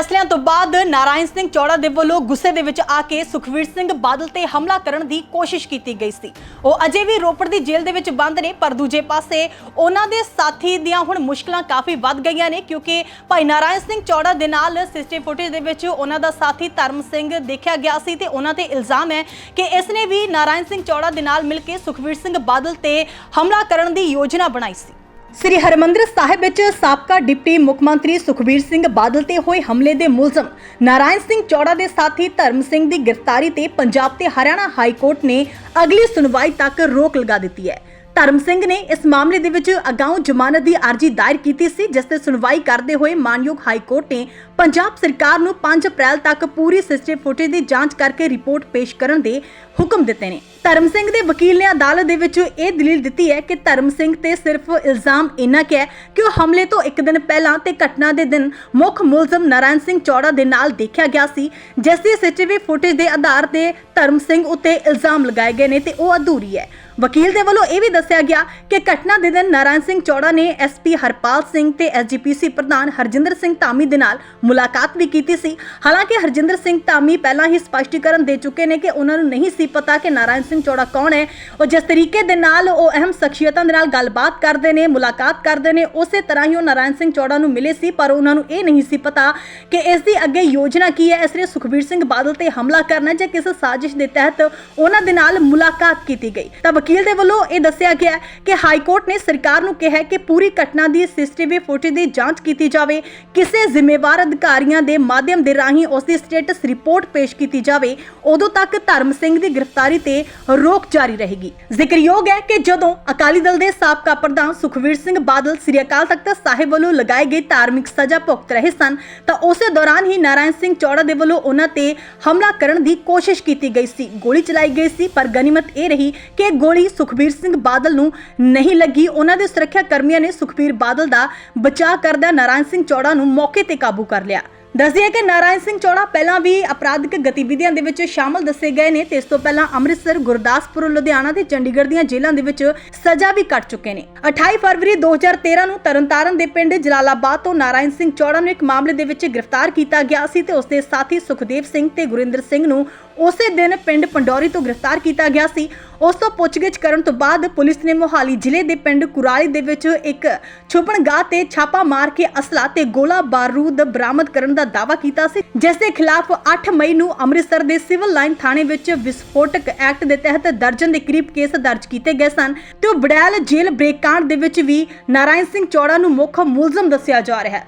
ਫੈਸਲਿਆਂ ਤੋਂ ਬਾਅਦ ਨਾਰਾਇਣ ਸਿੰਘ ਚੌੜਾ ਦੇ ਵੱਲੋਂ ਗੁੱਸੇ ਦੇ ਵਿੱਚ ਆ ਕੇ ਸੁਖਵੀਰ ਸਿੰਘ ਬਾਦਲ ਤੇ ਹਮਲਾ ਕਰਨ ਦੀ ਕੋਸ਼ਿਸ਼ ਕੀਤੀ ਗਈ ਸੀ। ਉਹ ਅਜੇ ਵੀ ਰੋਪੜ ਦੀ ਜੇਲ੍ਹ ਦੇ ਵਿੱਚ ਬੰਦ ਨੇ, ਪਰ ਦੂਜੇ ਪਾਸੇ ਉਹਨਾਂ ਦੇ ਸਾਥੀ ਦੀਆਂ ਹੁਣ ਮੁਸ਼ਕਲਾਂ ਕਾਫੀ ਵੱਧ ਗਈਆਂ ਨੇ, ਕਿਉਂਕਿ ਭਾਈ ਨਾਰਾਇਣ ਸਿੰਘ ਚੌੜਾ ਦੇ ਨਾਲ ਸਿਸਟਮ ਫੁਟੇਜ ਦੇ ਵਿੱਚ ਉਹਨਾਂ ਦਾ ਸਾਥੀ ਧਰਮ ਸਿੰਘ ਦੇਖਿਆ ਗਿਆ ਸੀ ਤੇ ਉਹਨਾਂ ਤੇ ਇਲਜ਼ਾਮ ਹੈ ਕਿ ਇਸ ਨੇ ਵੀ ਨਾਰਾਇਣ ਸਿੰਘ ਚੌੜਾ ਦੇ ਨਾਲ ਮਿਲ ਕੇ ਸੁਖਵੀਰ ਸਿੰਘ ਬਾਦਲ ਤੇ ਹਮਲਾ ਕਰਨ ਦੀ ਯੋਜਨਾ ਬਣਾਈ ਸੀ। ਸ੍ਰੀ ਹਰਮੰਦਰ ਸਾਹਿਬ ਵਿੱਚ ਸਾਬਕਾ ਡਿਪਟੀ ਮੁੱਖ ਮੰਤਰੀ ਸੁਖਬੀਰ ਸਿੰਘ ਬਾਦਲ ਤੇ ਹੋਏ ਹਮਲੇ ਦੇ ਮੁਲਜ਼ਮ ਨਾਰਾਇਣ ਸਿੰਘ ਚੌੜਾ ਦੇ ਸਾਥੀ ਧਰਮ ਸਿੰਘ ਦੀ ਗ੍ਰਿਫਤਾਰੀ ਤੇ ਪੰਜਾਬ ਤੇ ਹਰਿਆਣਾ ਹਾਈ ਕੋਰਟ ਨੇ ਅਗਲੀ ਸੁਣਵਾਈ ਤੱਕ ਰੋਕ ਲਗਾ ਦਿੱਤੀ ਹੈ। ਧਰਮ ਸਿੰਘ ਨੇ ਇਸ ਮਾਮਲੇ ਦੇ ਵਿੱਚ ਅਗਾਊਂ ਜ਼ਮਾਨਤ ਦੀ ਅਰਜ਼ੀ ਦਾਇਰ ਕੀਤੀ ਸੀ, ਜਿਸ ਤੇ ਸੁਣਵਾਈ ਕਰਦੇ ਹੋਏ ਮਾਨਯੋਗ ਹਾਈ ਕੋਰਟ ਨੇ ਪੰਜਾਬ ਸਰਕਾਰ ਨੂੰ 5 ਅਪ੍ਰੈਲ ਤੱਕ ਪੂਰੀ ਸਿਸਟਮ ਫੁਟੇਜ ਦੀ ਜਾਂਚ ਕਰਕੇ ਰਿਪੋਰਟ ਪੇਸ਼ ਕਰਨ ਦੇ ਹੁਕਮ ਦਿੱਤੇ ਨੇ। ਧਰਮ ਸਿੰਘ ਦੇ ਵਕੀਲ ਨੇ ਅਦਾਲਤ ਦੇ ਵਿੱਚ ਇਹ ਦਲੀਲ ਦਿੱਤੀ ਹੈ ਕਿ ਧਰਮ ਸਿੰਘ ਤੇ ਸਿਰਫ ਇਲਜ਼ਾਮ ਇੰਨਾ ਕਿ ਹੈ ਕਿ ਉਹ ਹਮਲੇ ਤੋਂ ਇੱਕ ਦਿਨ ਪਹਿਲਾਂ ਤੇ ਘਟਨਾ ਦੇ ਦਿਨ ਮੁੱਖ ਮੁਲਜ਼ਮ ਨਾਰਾਇਣ ਸਿੰਘ ਚੌੜਾ ਦੇ ਨਾਲ ਦੇਖਿਆ ਗਿਆ ਸੀ, ਜਿਸ ਦੀ ਸੀਸੀਟੀਵੀ ਫੁਟੇਜ ਦੇ ਆਧਾਰ ਤੇ ਧਰਮ ਸਿੰਘ ਉੱਤੇ ਇਲਜ਼ਾਮ ਲਗਾਏ ਗਏ ਨੇ ਤੇ ਉਹ ਅਧੂਰੀ ਹੈ। ਵਕੀਲ ਦੇ ਵੱਲੋਂ ਇਹ ਵੀ ਦੱਸਿਆ ਗਿਆ ਕਿ ਘਟਨਾ ਦੇ ਦਿਨ ਨਾਰਾਇਣ ਸਿੰਘ ਚੌੜਾ ਨੇ ਐਸਪੀ ਹਰਪਾਲ ਸਿੰਘ ਤੇ ਐਸਜੀਪੀਸੀ ਪ੍ਰਧਾਨ ਹਰਜਿੰਦਰ ਸਿੰਘ ਧਾਮੀ ਦੇ ਨਾਲ ਮੁਲਾਕਾਤ ਵੀ ਕੀਤੀ ਸੀ। ਹਾਲਾਂਕਿ ਹਰਜਿੰਦਰ ਸਿੰਘ ਧਾਮੀ ਪਹਿਲਾਂ ਹੀ ਸਪਸ਼ਟੀਕਰਨ ਦੇ ਚੁੱਕੇ ਨੇ ਕਿ ਉਹਨਾਂ ਨੂੰ ਨਹੀਂ ਸੀ ਪਤਾ ਕਿ ਨਾਰਾਇਣ ਸਿੰਘ ਚੌੜਾ ਕੌਣ ਹੈ। ਉਹ ਜਿਸ ਤਰੀਕੇ ਦੇ ਨਾਲ ਉਹ ਅਹਿਮ ਸ਼ਖਸੀਅਤਾਂ ਦੇ ਨਾਲ ਗੱਲਬਾਤ ਕਰਦੇ ਨੇ, ਮੁਲਾਕਾਤ ਕਰਦੇ ਨੇ, ਉਸੇ ਤਰ੍ਹਾਂ ਹੀ ਉਹ ਨਾਰਾਇਣ ਸਿੰਘ ਚੌੜਾ ਨੂੰ ਮਿਲੇ ਸੀ, ਪਰ ਉਹਨਾਂ ਨੂੰ ਇਹ ਨਹੀਂ ਸੀ ਪਤਾ ਕਿ ਇਸ ਦੀ ਅੱਗੇ ਯੋਜਨਾ ਕੀ ਹੈ। ਇਸ ਲਈ ਸੁਖਬੀਰ ਸਿੰਘ ਬਾਦਲ ਤੇ ਹਮਲਾ ਕਰਨਾ ਜਾਂ ਕਿਸੇ ਸਾਜ਼ਿਸ਼ ਦੇ ਤਹਿਤ ਉਹਨਾਂ ਦੇ ਨਾਲ ਮੁਲਾਕਾਤ ਕੀਤੀ ਗਈ। ਤਾਂ ਵਕੀਲ ਦੇ ਵੱਲੋਂ ਇਹ ਦੱਸਿਆ ਗਿਆ ਕਿ ਹਾਈ ਕੋਰਟ ਨੇ ਸਰਕਾਰ ਨੂੰ ਕਿਹਾ ਕਿ ਪੂਰੀ ਘਟਨਾ ਦੀ ਸੀਸੀਟੀਵੀ ਫੁਟੇਜ ਦੀ ਜਾਂਚ ਕੀਤੀ ਜਾਵੇ, ਕਿਸੇ ਜ਼ਿੰਮੇਵਾਰ ਅਧਿਕਾਰੀਆਂ ਦੇ ਮਾਧਿਅਮ ਦੇ ਰਾਹੀਂ ਉਸ ਦੀ ਸਟੇਟਸ ਰਿਪੋਰਟ ਪੇਸ਼ ਕੀਤੀ ਜਾਵੇ, ਉਦੋਂ ਤੱਕ ਧਰਮ ਸਿੰਘ ਦੀ ਗ੍ਰਿਫਤਾਰੀ ਤੇ ਰੋਕ ਜਾਰੀ ਰਹੇਗੀ। ਜ਼ਿਕਰਯੋਗ ਹੈ ਕਿ ਜਦੋਂ ਅਕਾਲੀ ਦਲ ਦੇ ਸਾਬਕਾ ਪ੍ਰਧਾਨ ਸੁਖਵੀਰ ਸਿੰਘ ਬਾਦਲ ਸ੍ਰੀ ਅਕਾਲ ਤਖਤ ਸਾਹਿਬ ਵੱਲੋਂ ਲਗਾਏ ਗਏ ਧਾਰਮਿਕ ਸਜ਼ਾ ਭੁਗਤ ਰਹੇ ਸਨ, ਤਾਂ ਉਸੇ ਦੌਰਾਨ ਹੀ ਨਾਰਾਇਣ ਸਿੰਘ ਚੌੜਾ ਦੇ ਵੱਲੋਂ ਉਹਨਾਂ ਤੇ ਹਮਲਾ ਕਰਨ ਦੀ ਕੋਸ਼ਿਸ਼ ਕੀਤੀ ਗਈ ਸੀ। ਗੋਲੀ ਚਲਾਈ ਗਈ ਸੀ, ਪਰ ਗਨੀਮਤ ਇਹ ਰਹੀ ਕਿ ਗੋਲੀ ਗੋਲੀ ਸੁਖਬੀਰ ਸਿੰਘ ਬਾਦਲ ਨੂੰ ਨਹੀਂ ਲੱਗੀ। ਉਹਨਾਂ ਦੇ ਸੁਰੱਖਿਆ ਕਰਮੀਆਂ ਨੇ ਸੁਖਬੀਰ ਬਾਦਲ ਦਾ ਬਚਾਅ ਕਰਦਾ ਨਾਰਾਇਣ ਸਿੰਘ ਚੌੜਾ ਨੂੰ ਮੌਕੇ ਤੇ ਕਾਬੂ ਕਰ ਲਿਆ। ਦੱਸਦੀ ਕਿ ਨਾਰਾਇਣ ਸਿੰਘ ਚੌੜਾ ਪਹਿਲਾਂ ਵੀ ਅਪਰਾਧਿਕ ਗਤੀਵਿਧੀਆਂ ਦੇ ਵਿੱਚ ਸ਼ਾਮਲ ਦੱਸੇ ਗਏ ਨੇ ਤੇ ਇਸ ਤੋਂ ਪਹਿਲਾਂ ਅੰਮ੍ਰਿਤਸਰ, ਗੁਰਦਾਸਪੁਰ, ਲੁਧਿਆਣਾ ਤੇ ਚੰਡੀਗੜ੍ਹ ਦੀਆਂ ਜੇਲ੍ਹਾਂ ਦੇ ਵਿੱਚ ਸਜ਼ਾ ਵੀ ਕੱਟ ਚੁੱਕੇ ਨੇ। 28 ਫਰਵਰੀ 2013 ਨੂੰ ਤਰਨਤਾਰਨ ਦੇ ਪਿੰਡ ਜਲਾਲਾਬਾਦ ਤੋਂ ਨਾਰਾਇਣ ਸਿੰਘ ਚੌੜਾ ਨੂੰ ਇੱਕ ਮਾਮਲੇ ਦੇ ਵਿੱਚ ਗ੍ਰਿਫਤਾਰ ਕੀਤਾ ਗਿਆ ਸੀ ਤੇ ਉਸ ਦੇ ਸਾਥੀ ਸੁਖਦੇਵ ਸਿੰਘ ਤੇ ਗੁਰਿੰਦਰ ਸਿੰਘ ਨੂੰ ਉਸੇ ਦਿਨ ਪਿੰਡ ਪੰਡੋਰੀ ਤੋਂ ਗ੍ਰਿਫਤਾਰ ਕੀਤਾ ਗਿਆ ਸੀ। ਉਸ ਤੋਂ ਪੁੱਛਗਿੱਛ ਕਰਨ ਤੋਂ ਬਾਅਦ ਪੁਲਿਸ ਨੇ ਮੋਹਾਲੀ ਜ਼ਿਲ੍ਹੇ ਦੇ ਪਿੰਡ ਕੁਰਾਲੀ ਦੇ ਵਿੱਚ ਇੱਕ ਛੁਪਣਗਾਹ ਤੇ ਛਾਪਾ ਮਾਰ ਕੇ ਅਸਲਾ ਤੇ ਗੋਲਾ ਬਾਰੂਦ ਬਰਾਮਦ ਕਰਨ ਦਾ ਦਾਅਵਾ ਕੀਤਾ ਸੀ, ਜਿਸ ਦੇ ਖਿਲਾਫ 8 ਮਈ ਨੂੰ ਅੰਮ੍ਰਿਤਸਰ ਦੇ ਸਿਵਲ ਲਾਈਨ ਥਾਣੇ ਵਿੱਚ ਵਿਸਫੋਟਕ ਐਕਟ ਦੇ ਤਹਿਤ ਦਰਜਨ ਦੇ ਕਰੀਬ ਕੇਸ ਦਰਜ ਕੀਤੇ ਗਏ ਸਨ। ਤੇ ਬੜੈਲ ਜੇਲ੍ਹ ਬ੍ਰੇਕ ਕਾਂਡ ਦੇ ਵਿੱਚ ਵੀ ਨਾਰਾਇਣ ਸਿੰਘ ਚੌੜਾ ਨੂੰ ਮੁੱਖ ਮੁਲਜ਼ਮ ਦੱਸਿਆ ਜਾ ਰਿਹਾ ਹੈ।